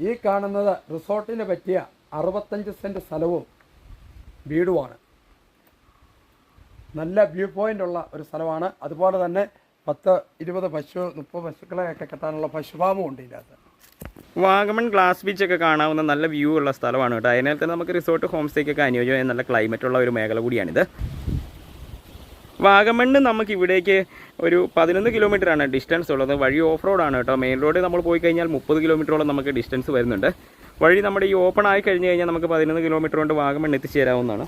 ഈ കാണുന്നത് റിസോർട്ടിന് പറ്റിയ അറുപത്തഞ്ച് സെന്റ് സ്ഥലവും വീടുമാണ്. നല്ല വ്യൂ പോയിന്റ് ഉള്ള ഒരു സ്ഥലമാണ്. അതുപോലെ തന്നെ പത്ത് ഇരുപത് പശു മുപ്പത് പശുക്കളെയൊക്കെ കെട്ടാനുള്ള പശുഫാമും ഉണ്ട് ഇതിനകത്ത്. വാഗമൺ ഗ്ലാസ് ബീച്ചൊക്കെ കാണാവുന്ന നല്ല വ്യൂ ഉള്ള സ്ഥലമാണ് കേട്ടോ. അതിനാൽ തന്നെ നമുക്ക് റിസോർട്ട് ഹോം സ്റ്റേക്കൊക്കെ അനുയോജ്യമായ നല്ല ക്ലൈമറ്റ് ഉള്ള ഒരു മേഖല കൂടിയാണിത്. വാഗമണ്ണ് നമുക്ക് ഇവിടേക്ക് ഒരു പതിനൊന്ന് കിലോമീറ്റർ ആണ് ഡിസ്റ്റൻസ് ഉള്ളത്. വഴി ഓഫ് റോഡാണ് കേട്ടോ. മെയിൻ റോഡ് നമ്മൾ പോയി കഴിഞ്ഞാൽ മുപ്പത് കിലോമീറ്ററോളം നമുക്ക് ഡിസ്റ്റൻസ് വരുന്നുണ്ട്. വഴി നമ്മുടെ ഈ ഓപ്പൺ ആയി കഴിഞ്ഞ് കഴിഞ്ഞാൽ നമുക്ക് പതിനൊന്ന് കിലോമീറ്റർ കൊണ്ട് വാഗമൺ എത്തിച്ചേരാവുന്നതാണ്.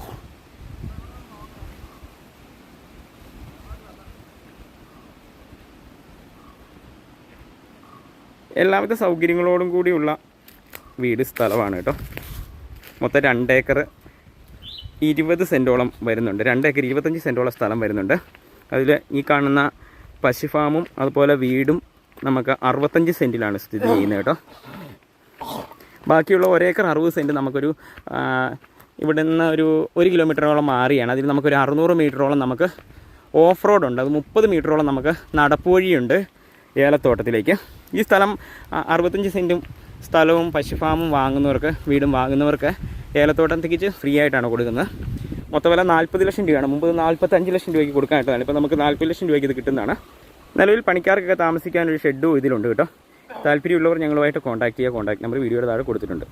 എല്ലാവിധ സൗകര്യങ്ങളോടും കൂടിയുള്ള വീട് സ്ഥലമാണ് കേട്ടോ. മൊത്തം രണ്ട് ഏക്കർ ഇരുപത് സെന്റോളം വരുന്നുണ്ട്. രണ്ട് ഏക്കർ ഇരുപത്തഞ്ച് സെന്റോളം സ്ഥലം വരുന്നുണ്ട്. അതിൽ ഈ കാണുന്ന പശു ഫാമും അതുപോലെ വീടും നമുക്ക് അറുപത്തഞ്ച് സെന്റിലാണ് സ്ഥിതി ചെയ്യുന്നത് കേട്ടോ. ബാക്കിയുള്ള ഒരേക്കർ അറുപത് സെന്റ് നമുക്കൊരു ഇവിടെ നിന്ന് ഒരു ഒരു കിലോമീറ്ററോളം മാറിയാണ്. അതിൽ നമുക്കൊരു അറുന്നൂറ് മീറ്ററോളം നമുക്ക് ഓഫ് റോഡ് ഉണ്ട്. അത് മുപ്പത് മീറ്ററോളം നമുക്ക് നടപ്പുവഴിയുണ്ട് ഏലത്തോട്ടത്തിലേക്ക്. ഈ സ്ഥലം അറുപത്തഞ്ച് സെന്റും സ്ഥലവും പശു ഫാമും വാങ്ങുന്നവർക്ക് വീടും വാങ്ങുന്നവർക്ക് ഏലത്തോട്ടം തികച്ച് ഫ്രീ ആയിട്ടാണ് കൊടുക്കുന്നത്. മൊത്തം വില നാൽപ്പത് ലക്ഷം രൂപയാണ്. മുമ്പ് നാൽപ്പത്തഞ്ച് ലക്ഷം രൂപയ്ക്ക് കൊടുക്കാനായിട്ടാണ്. ഇപ്പോൾ നമുക്ക് നാൽപ്പത് ലക്ഷം രൂപയ്ക്ക് ഇത് കിട്ടുന്നതാണ്. നിലവിൽ പണിക്കാർക്കൊക്കെ താമസിക്കാനൊരു ഷെഡും ഇതിലുണ്ട് കേട്ടോ. താല്പര്യമുള്ളവർ ഞങ്ങളുമായിട്ട് കോൺടാക്ട് ചെയ്യുക കോൺടാക്ട് നമ്പർ വീഡിയോയുടെ താഴെ കൊടുത്തിട്ടുണ്ട്.